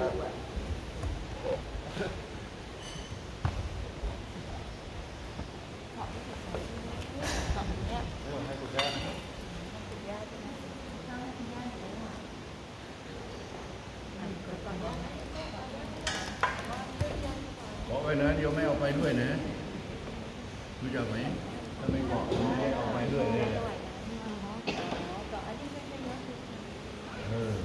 บอกไว้นะเดี๋ยวไม่เอาไปด้วยนะรู้จักไหมถ้าไม่บอกไม่เอาไปด้วยเลยนะเออ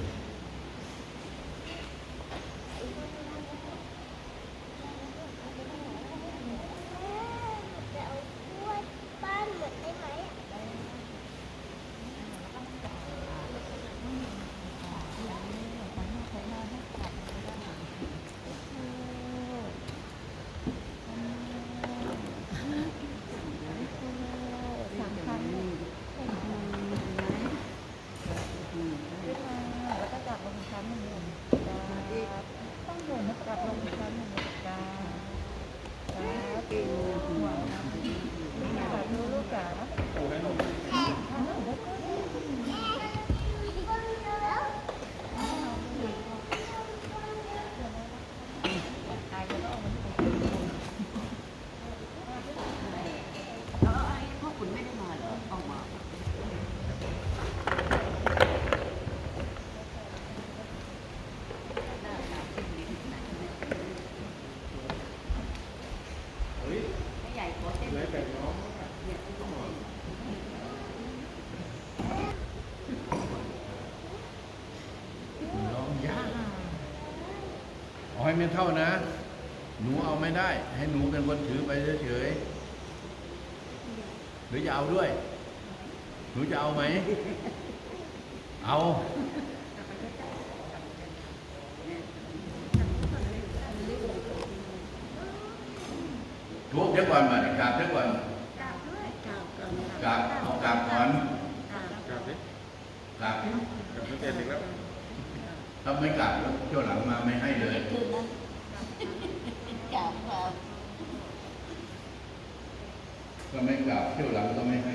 จะเอากล้วยบ้านเหมือนได้ไหม แล้วก็จับลงอีกครั้งหนึ่งต้องโยนนะจับลงอีกครั้งหนึ่งจ้าจ้าปิวหัวนะสาธุลูกจ๋า ปูให้นม ตายแล้วก็เอามันไป แล้วไอ้พวกคุณไม่ได้มาเหรอเอามา เฮ้ย ไม่ใหญ่ขอเต้น ไรแบ่งน้อง เนี่ยต้องบอก น้องย่า เอาให้ไม่เท่านะ หนูเอาไม่ได้ ให้หนูเป็นคนถือไปเฉยๆหรือจะเอาด้วย หนูจะเอาไหม เอาทุกเดี๋ยวก่อนมาดิกราบเดี๋ยวก่อนกราบเอากราบก่อนกลับดิกราบกลับตั้งแต่เด็กแล้ว ถ้าไม่กราบแล้วเที่ยวหลังมาไม่ให้เลย คืนนั้นกลับมาก็ไม่กราบเที่ยวหลังก็ไม่ให้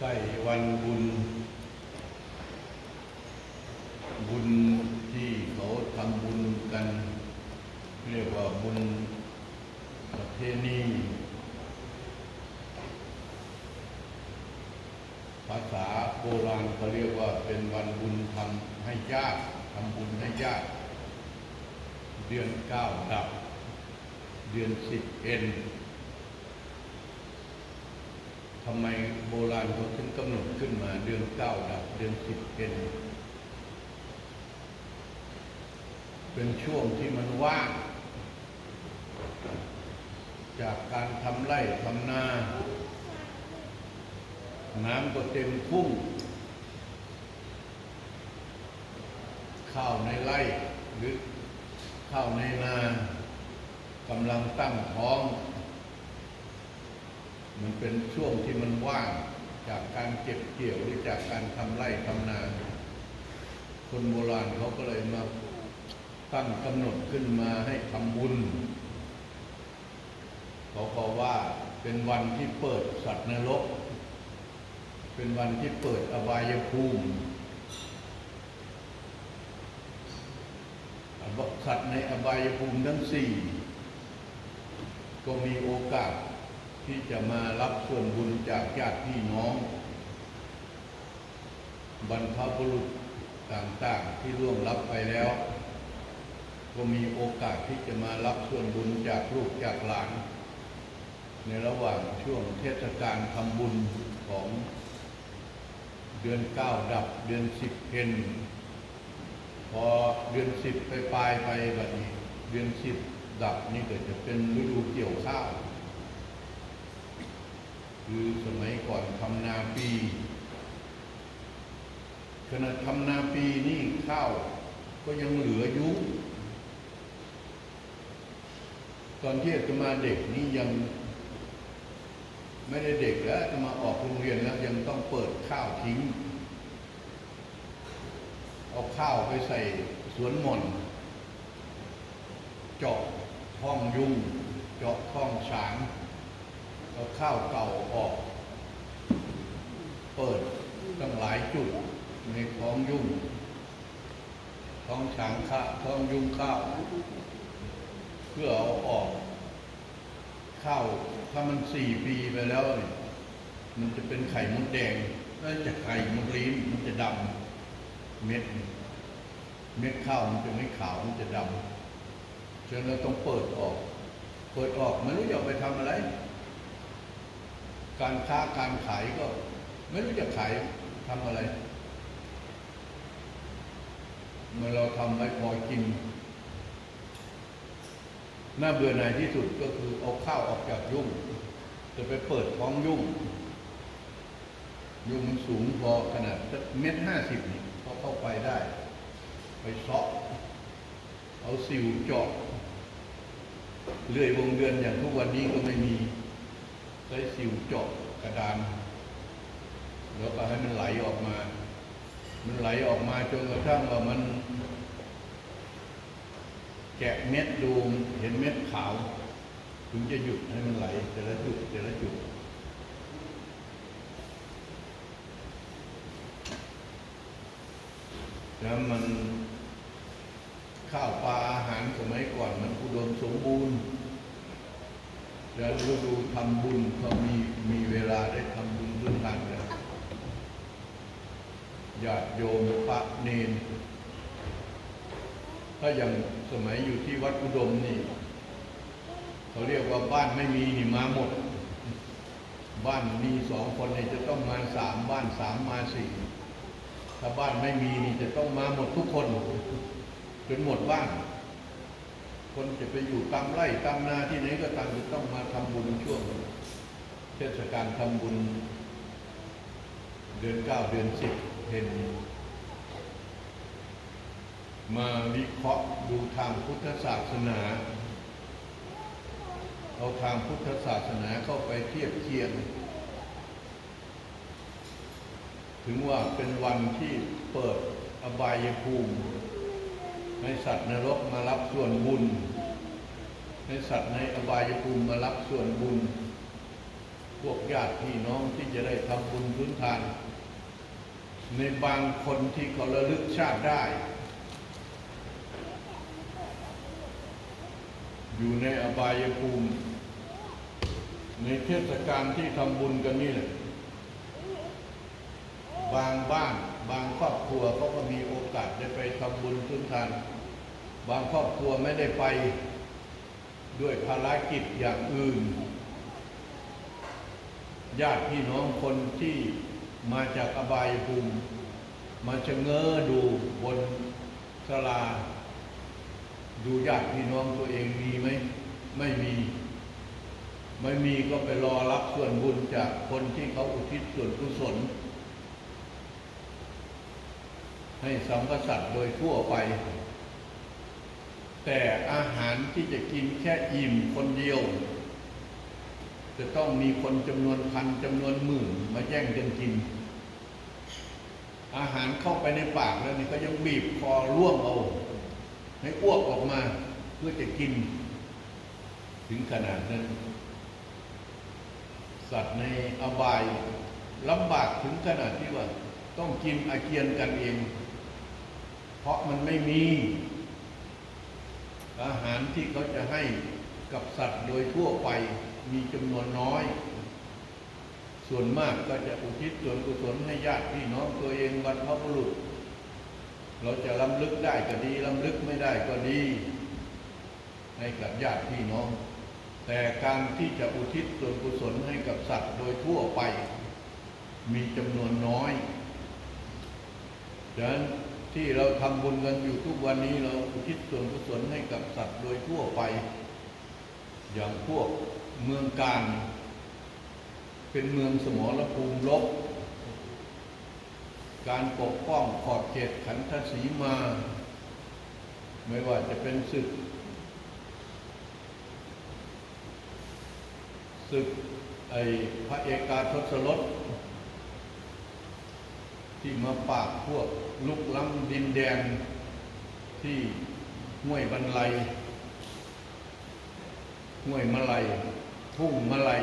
ใกล้วันบุญ บุญที่เขาทำบุญกัน เรียกว่าบุญประเพณีภาษาโบราณเขาเรียกว่าเป็นวันบุญทำให้ญาติทำบุญให้ญาติ เดือนเก้าดับ เดือนสิบเอ็น ทำไมโบราณเขาถึงกำหนด ขึ้นมาเดือนเก้าดับเดือนสิบเป็น เป็นช่วงที่มันว่าง จากการทำไร่ทำนา น้ำก็เต็มทุ่ง ข้าวในไร่หรือข้าวในนากำลังตั้งท้อง มันเป็นช่วงที่มันว่าง จากการเก็บเกี่ยวหรือจากการทำไร่ทำนา คนโบราณเขาก็เลยมาตั้งกำหนดขึ้นมาให้ทำบุญเขาก็ว่าเป็นวันที่เปิดสัตว์นรก เป็นวันที่เปิดอบายภูมิสัตว์ในอบายภูมิทั้งสี่ก็มีโอกาส ที่จะมารับส่วนบุญจากญาติพี่น้อง บรรพบุรุษต่างๆที่ร่วงรับไปแล้ว ก็มีโอกาสที่จะมารับส่วนบุญจากลูกจากหลาน ในระหว่างช่วงเทศกาลทำบุญของเดือนเก้าดับเดือนสิบเพนพอเดือนสิบไปปลายไปแบบนี้ เดือนสิบดับนี่ก็จะเป็นฤดูเกี่ยวข้าว คือสมัยก่อนทำนาปีขณะทำนาปีนี่ข้าวก็ยังเหลืออยุตอนที่อาตมาเด็กนี่ยังไม่ได้เด็กแล้วอาตมาออกโรงเรียนแล้วยังต้องเปิดข้าวทิ้ง เอาข้าวไปใส่สวนหม่อนเจาะท้องยุงเจาะท้องฉาง เอาข้าวเก่าออก เปิดตั้งหลายจุดในท้องยุ่ง ท้องฉางข้าท้องยุ่งข้าว เพื่อเอาออก ข้าวถ้ามันสี่ปีไปแล้วเนี่ยมันจะเป็นไข่มดแดงแล้วจะไข่มดลิ้นมันจะดำเม็ด เม็ดข้าวมันจะไม่ขาวมันจะดำฉะนั้นเราต้องเปิดออก เปิดออกไม่รู้จะเอาไปทำอะไร การค้าการขายก็ ไม่รู้จะขายทำอะไร เมื่อเราทำไว้พอกินน่าเบื่อหน่ายที่สุดก็คือเอาข้าวออกจากยุ่ง จะไปเปิดท้องยุ่ง ยุ่งมันสูงพอขนาดเม็ดห้าสิบนี่เขาเข้าไปได้ ไปซาะเอาสิวเจาะเลื่อยวงเดือนอย่างทุกวันนี้ก็ไม่มี ใช้สิวเจาะกระดาน แล้วก็ให้มันไหลออกมา มันไหลออกมาจนกระทั่งว่ามันแกะเม็ดดูเห็นเม็ดขาว ถึงจะหยุดให้มันไหลแต่ละจุดแต่ละจุดแล้วมันข้าวปลาอาหารสมัยก่อนมันอุดมสมบูรณ์ แล้วฤดูทำบุญเขามีมีเวลาได้ทำบุญพื้นฐานแล้วญาติโยมพระเนน ถ้าอย่างสมัยอยู่ที่วัดอุดมนี่ เขาเรียกว่าบ้านไม่มีนี่มาหมด บ้านมีสองคนเนี่ยจะต้องมาสามบ้านสามมาสี่ถ้าบ้านไม่มีนี่จะต้องมาหมดทุกคนจนหมดบ้าน คนจะไปอยู่ตามไร่ตามนาที่ไหนก็ตามจะต้องมาทำบุญช่วง เทศกาลทำบุญ เดือนเก้าเดือนสิบเห็นมาวิเคราะห์ดูทางพุทธศาสนา เอาทางพุทธศาสนาเข้าไปเทียบเคียง ถึงว่าเป็นวันที่เปิดอบายภูมิ ให้สัตว์นรกมารับส่วนบุญ ให้สัตว์ในอบายภูมิมารับส่วนบุญ พวกญาติพี่น้องที่จะได้ทำบุญพื้นฐาน ในบางคนที่เขาระลึกชาติได้ อยู่ในอบายภูมิ ในเทศกาลที่ทำบุญกันนี่แหละบางบ้าน บางครอบครัวเขาก็มีโอกาสได้ไปทำบุญพื้นฐาน บางครอบครัวไม่ได้ไปด้วยภารกิจอย่างอื่น ญาติพี่น้องคนที่มาจากอบายภูมิมาชะเง้อดูบนศาลา ดูญาติพี่น้องตัวเองมีไหมไม่มี ไม่มีก็ไปรอรับส่วนบุญจากคนที่เขาอุทิศส่วนกุศล ให้สัมพสัตว์โดยทั่วไป แต่อาหารที่จะกินแค่อิ่มคนเดียว จะต้องมีคนจำนวนพันจำนวนหมื่นมาแย่งกันกิน อาหารเข้าไปในปากแล้วนี่ก็ยังบีบคอร่วงเอาให้อ้วกออกมาเพื่อจะกิน ถึงขนาดนั้น สัตว์ในอบายลำบากถึงขนาดที่ว่า ต้องกินอาเจียนกันเอง ราะมันไม่มี อาหารที่เขาจะให้กับสัตว์โดยทั่วไปมีจำนวนน้อย ส่วนมากก็จะอุทิศส่วนกุศลให้ญาติพี่น้องตัวเองบรรพบุรุษ เราจะล้ำลึกได้ก็ดีล้ำลึกไม่ได้ก็ดี ให้กับญาติพี่น้อง แต่การที่จะอุทิศส่วนกุศลให้กับสัตว์โดยทั่วไป มีจำนวนน้อยดังนั้น ที่เราทำบุญกันอยู่ทุกวันนี้เราอุทิศส่วนกุศลให้กับสัตว์โดยทั่วไป อย่างพวกเมืองการ เป็นเมืองสมรภูมิรบการปกป้องขอบเขตขันธสีมา ไม่ว่าจะเป็นศึกศึกไอพระเอกาทศรสที่มาปราบพวก ลุกล้ำดินแดนที่ห้วยบรรลัยห้วยมะไลยทุ่งมะไลย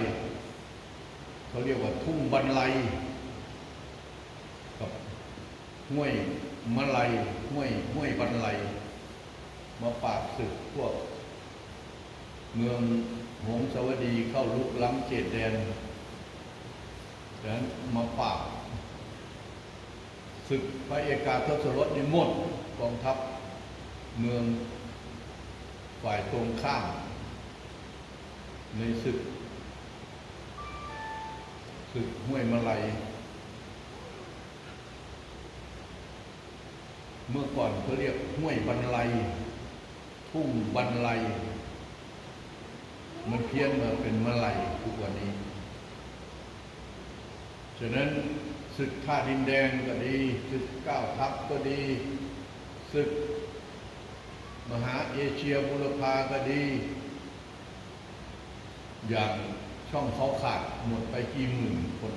เขาเรียกว่าทุ่งบรรลัยกับห้วยมะไลยห้วยห้วยบรรลัยมาปาบศึกพวก เมืองหงสวดีเข้าลุกล้ำเขตแดนดังนั้นมาปาบ ศึกพระเอกาทศรสนิมนต์กองทัพเมืองฝ่ายตรงข้าม ในศึกศึกห้วยมะไลยเมื่อก่อนเขาเรียกห้วยบรรลัยทุ่งบรรลัยมันเพี้ยนมาเป็นมะไลทุกวันนี้ ฉะนั้น ศึกท่าดินแดงก็ดีศึกเก้าทัพก็ดีศึก มหาเอเชียบุรพาก็ดี อย่างช่องเขาขาดหมดไปกี่หมื่นคน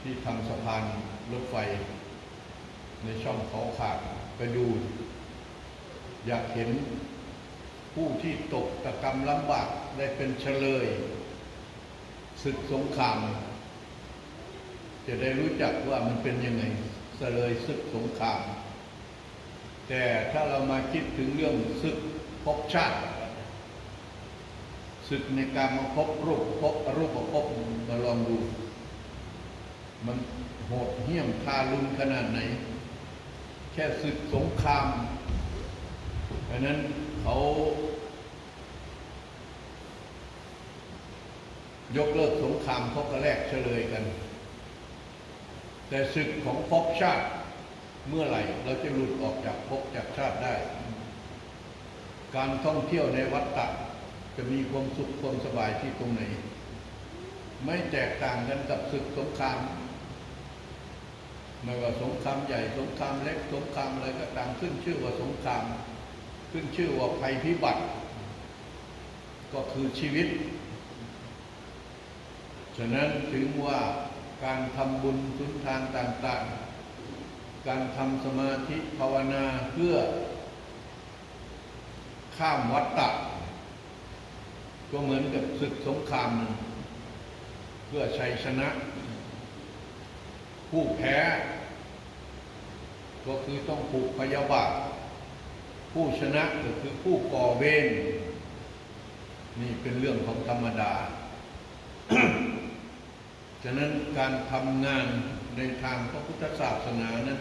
ที่ทำสะพานรถไฟ ในช่องเขาขาดไปดู อยากเห็นผู้ที่ตกตะกรรมลำบากได้เป็นเฉลยศึกสงคราม จะได้รู้จักว่ามันเป็นยังไงเฉลยศึกสงคราม แต่ถ้าเรามาคิดถึงเรื่องศึกภพชาติศึกในการมาพบรูปพบรูปภพมาลองดู มันโหดเหี้ยมทารุณขนาดไหน แค่ศึกสงครามเพราะนั้นเขา ยกเลิกสงครามเขาก็แลกเฉลยกัน แต่ศึกของภพชาติเมื่อไหร่เราจะหลุดออกจากภพจากชาติได้ การท่องเที่ยวในวัฏฏะจะมีความสุขความสบายที่ตรงไหน ไม่แตกต่างกันกับศึกสงคราม ไม่ว่าสงครามใหญ่สงครามเล็กสงครามอะไรก็ตามขึ้นชื่อว่าสงคราม ขึ้นชื่อว่าภัยพิบัติ ก็คือชีวิต ฉะนั้นถึงว่า การทำบุญสุนทานต่างๆ การทำสมาธิภาวนาเพื่อ ข้ามวัฏฏะก็เหมือนกับศึกสงคราม เพื่อชัยชนะ ผู้แพ้ ก็คือต้องผูกพยาบาท ผู้ชนะก็คือผู้ก่อเวรนี่เป็นเรื่องของธรรมดา ฉะนั้นการทำงานในทางพระพุทธศาสนานั้น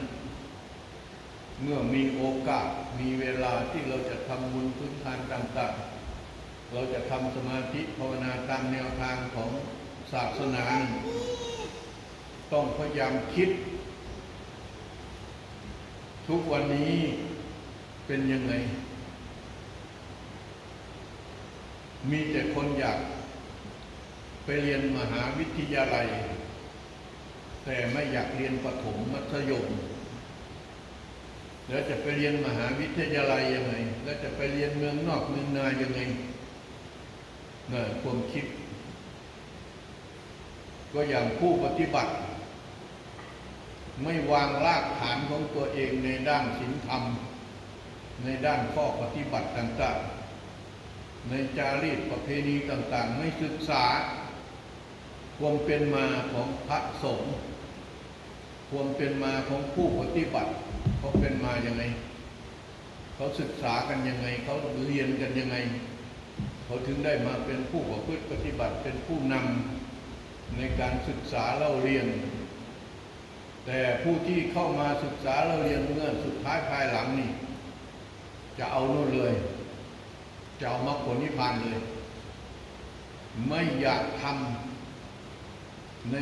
เมื่อมีโอกาสมีเวลาที่เราจะทำบุญทุนทานต่างๆ เราจะทำสมาธิภาวนาตามแนวทางของศาสนานต้องพยายามคิด ทุกวันนี้เป็นยังไง มีแต่คนอยาก ไปเรียนมหาวิทยาลัย แต่ไม่อยากเรียนประถมมัธยม แล้วจะไปเรียนมหาวิทยาลัยยังไง แล้วจะไปเรียนเมืองนอกเมืองนายังไงน่ะความคิด ก็อย่างผู้ปฏิบัติ ไม่วางรากฐานของตัวเองในด้านศีลธรรม ในด้านข้อปฏิบัติต่างๆ ในจารีตประเพณีต่างๆ ไม่ศึกษา ความเป็นมาของพระสงฆ์ความเป็นมาของผู้ปฏิบัติเขาเป็นมาอย่างไงเขาศึกษากันยังไงเขาเรียนกันยังไงเขาถึงได้มาเป็นผู้ประพฤติปฏิบัติเป็นผู้นำในการศึกษาเล่าเรียน แต่ผู้ที่เข้ามาศึกษาเล่าเรียนเมื่อสุดท้ายภายหลังนี่ จะเอาโน่นเลย จะเอามรรคผลนิพพานเลย ไม่อยากทำ ใน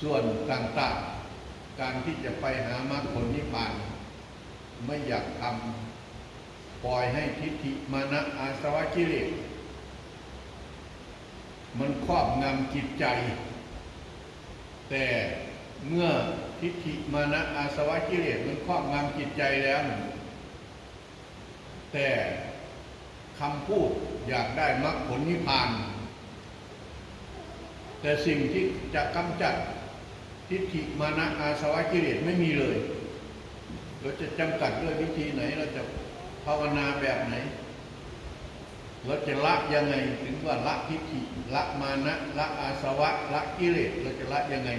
ส่วนต่างๆ การที่จะไปหามรรคผลนิพพาน ไม่อยากทำปล่อยให้ทิฏฐิมานะอาสวะกิเลสมันครอบงำจิตใจ แต่เมื่อทิฏฐิมานะอาสวะกิเลสมันครอบงำจิตใจแล้ว แต่คำพูดอยากได้มรรคผลนิพพาน แต่สิ่งที่จะกำจัดทิฏฐิมานะอาสวะกิเลสไม่มีเลย เราจะจำกัดด้วยวิธีไหน เราจะภาวนาแบบไหน เราจะละยังไงถึงว่าละทิฏฐิละมานะละอาสวะละกิเลสเราจะละยังไง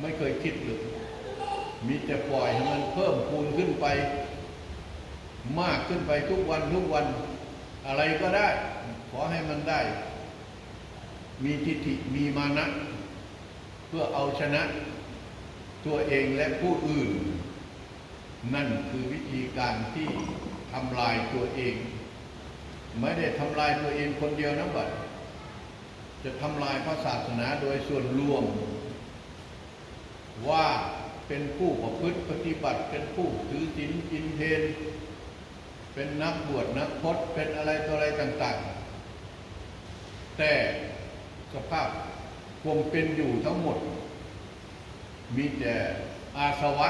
ไม่เคยคิดเลยมีแต่ปล่อยให้มันเพิ่มพูนขึ้นไป มากขึ้นไปทุกวันทุกวันอะไรก็ได้ ขอให้มันได้ มีทิฏฐิมีมานะ เพื่อเอาชนะ ตัวเองและผู้อื่น นั่นคือวิธีการที่ทำลายตัวเอง ไม่ได้ทำลายตัวเองคนเดียวนะบัดจะทำลายพระศาสนาโดยส่วนรวม ว่าเป็นผู้ประพฤติปฏิบัติเป็นผู้ถือศีลกินเพลเป็นนักบวชนักพจน์เป็นอะไรตัวอะไรต่าง ๆ แต่ สภาพความเป็นอยู่ทั้งหมด มีแต่อาสวะ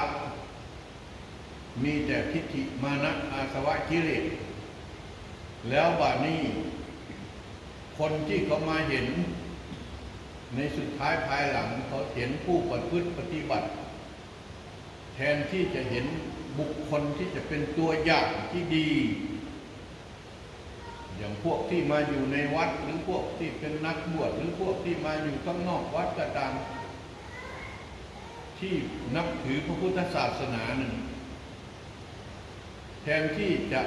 มีแต่ทิฏฐิมานะอาสวะกิเลสแล้วบานี้คนที่เขามาเห็น ในสุดท้ายภายหลังเขาเห็นผู้ปฏิพฤติปฏิบัติ แทนที่จะเห็นบุคคลที่จะเป็นตัวอย่างที่ดี อย่างพวกที่มาอยู่ในวัดหรือพวกที่เป็นนักบวชหรือพวกที่มาอยู่ข้างนอกวัดก็ตามที่นับถือพระพุทธศาสนาหนึ่งแทนที่จะ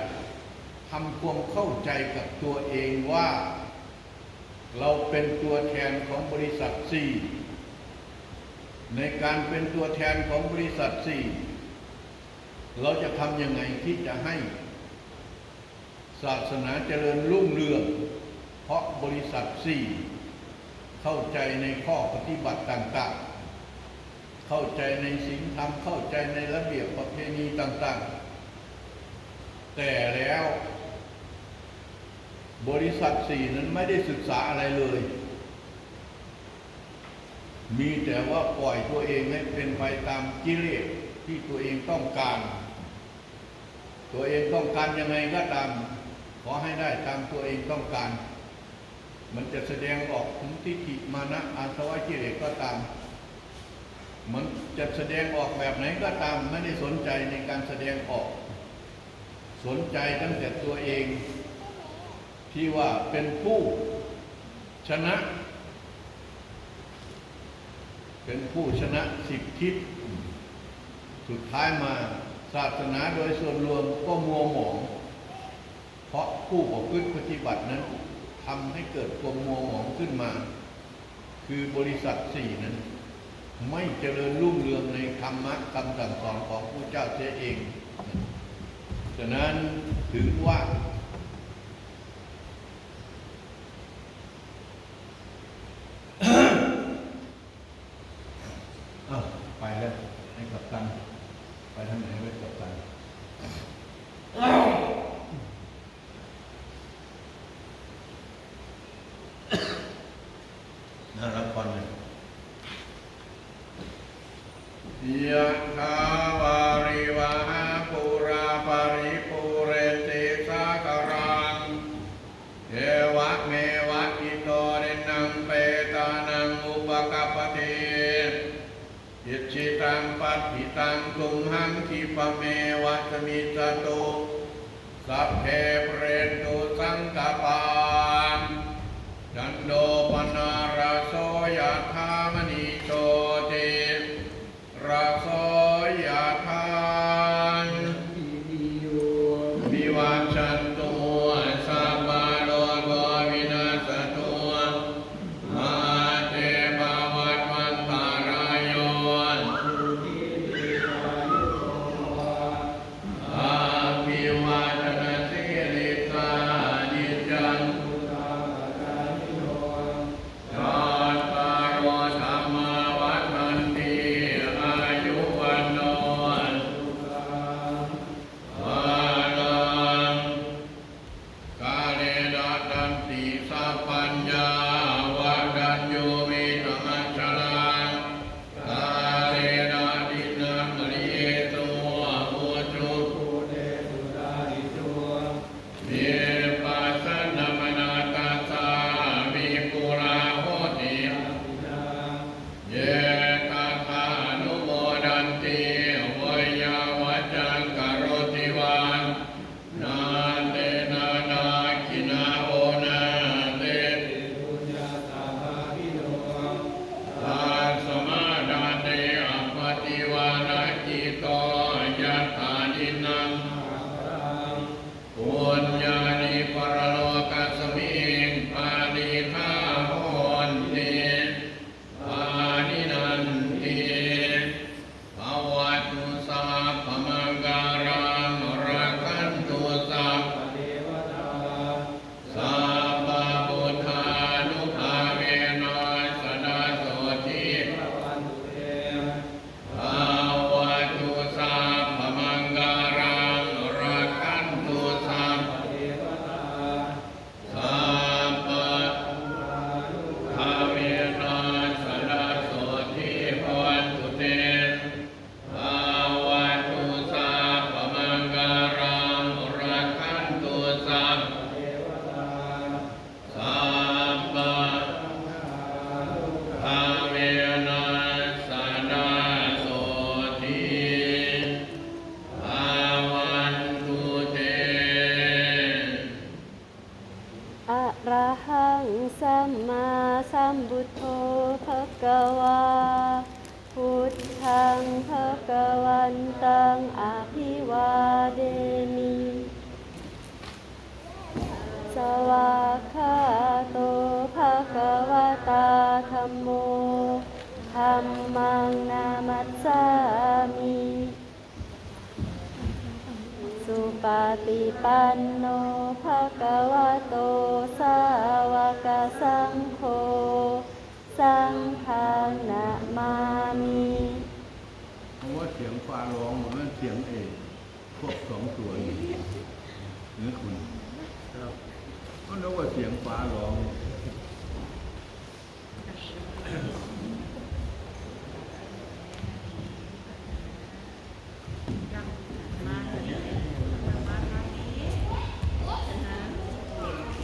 ทำความเข้าใจกับตัวเองว่า เราเป็นตัวแทนของบริษัทสี่ในการเป็นตัวแทนของบริษัทสี่เราจะทำยังไงที่จะให้ ศาสนาเจริญรุ่งเรือง เพราะบริษัทสี่เข้าใจในข้อปฏิบัติต่างๆ เข้าใจในศีลธรรม เข้าใจในระเบียบประเพณีต่างๆ แต่แล้วบริษัทสี่นั้นไม่ได้ศึกษาอะไรเลย มีแต่ว่าปล่อยตัวเองให้เป็นไปตามกิเลสที่ตัวเองต้องการ ตัวเองต้องการยังไงก็ตาม ขอให้ได้ตามตัวเองต้องการ มันจะแสดงออกถึงทิฏฐิมานะอาสวะกิเลสก็ตาม มันจะแสดงออกแบบไหนก็ตาม ไม่ได้สนใจในการแสดงออก สนใจตั้งแต่ตัวเอง ที่ว่าเป็นผู้ชนะ เป็นผู้ชนะสิบทิศสุดท้ายมาศาสนาโดยส่วนรวมก็มัวหมอง เพราะผู้ประพฤติปฏิบัตินั้นทำให้เกิดความมัวหมองขึ้นมา คือบริษัทสี่นั้น ไม่เจริญรุ่งเรืองในธรรมะคำสั่งสอนของผู้เจ้าเสียเอง ฉะนั้นถึงว่า อ้าวไปแล้วให้กับตัน ไปทางไหนไว้กับตันน่ารับก่อนเลยยะถาวาริวหาปุราปาริปุเรนติสาคารัง เอวะเมวะอิโตเรนังเปตานังอุปกัปปติยิจิตังปัฏฐิตังตุมหังคิปะเมวะสมิจตุ สัพเพเปรนตุสังกปา ตาธัมโมธัมมังนามัสสามิสุปฏิปันโนภะคะวะโตสาวกสังโฆสังฆังนะมามิเพราะว่าเสียงฟ้าร้องเหมันเสียงเอกพวกสองตัวนี้หรือคุณครับก็นึกว่าเสียงฟ้าร้อง